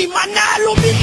Si Manalo mismo!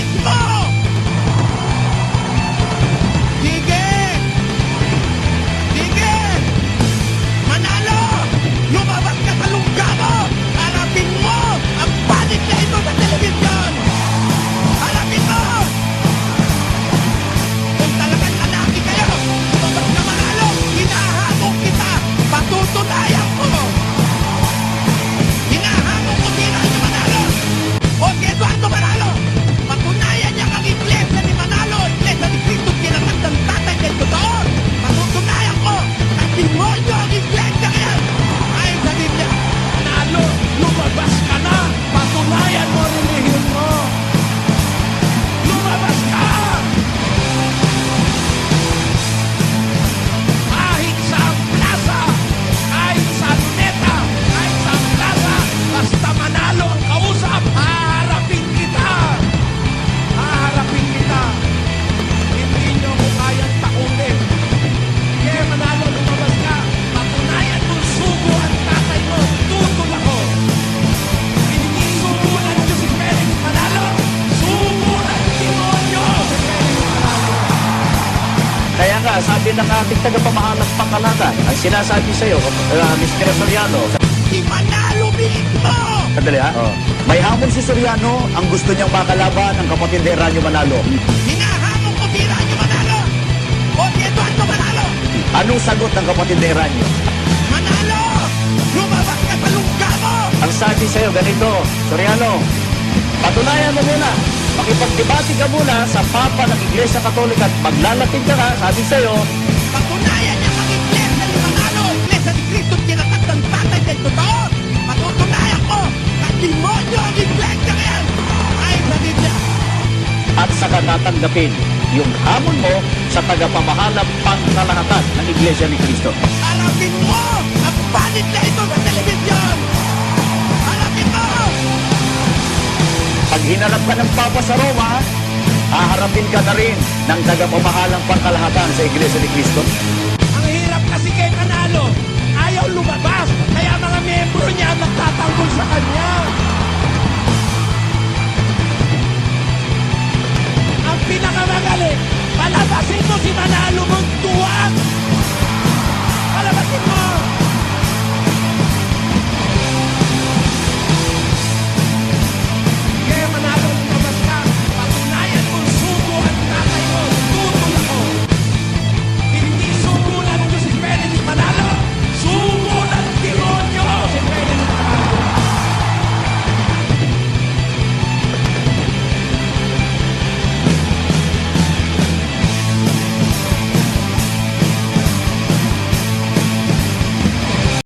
Sabi ng ating tagapamahalang pangkalatan, ang sinasabi sa iyo, uh, Mr. Soriano, Si Manalo mismo! Sandali ha? May hamon si Soriano, ang gusto niyang makalaban ang kapatid ni Ranyo Manalo. Hinahamon ko si Ranyo Manalo! O si Eduardo Manalo! Anong sagot ng kapatid ni Ranyo? Manalo! Lumabas ka sa lungga mo! Ang sabi sa iyo, ganito, Soriano, patunayan mo muna, makipagdebate ka muna sa Papa ng Iglesia Katolika at maglalapit ka na, sabi sa iyo, Patunayan niya ang iglesia ni Manalo! Iglesia ni Cristo kinatag ng tatay ng totoo! Patutunayan ko na demonyo ang iglesia ngayon! Ayon sa Biblia! at saka tatanggapin yung hamon mo sa tagapamahalang pangkalahatan ng Iglesia ni Cristo. Harapin mo ang panit na ito sa telebisyon! Hinarap ka ng Papa sa Roma, haharapin ka na rin ng tagapamahalang pangkalahatan sa Iglesia ni Cristo.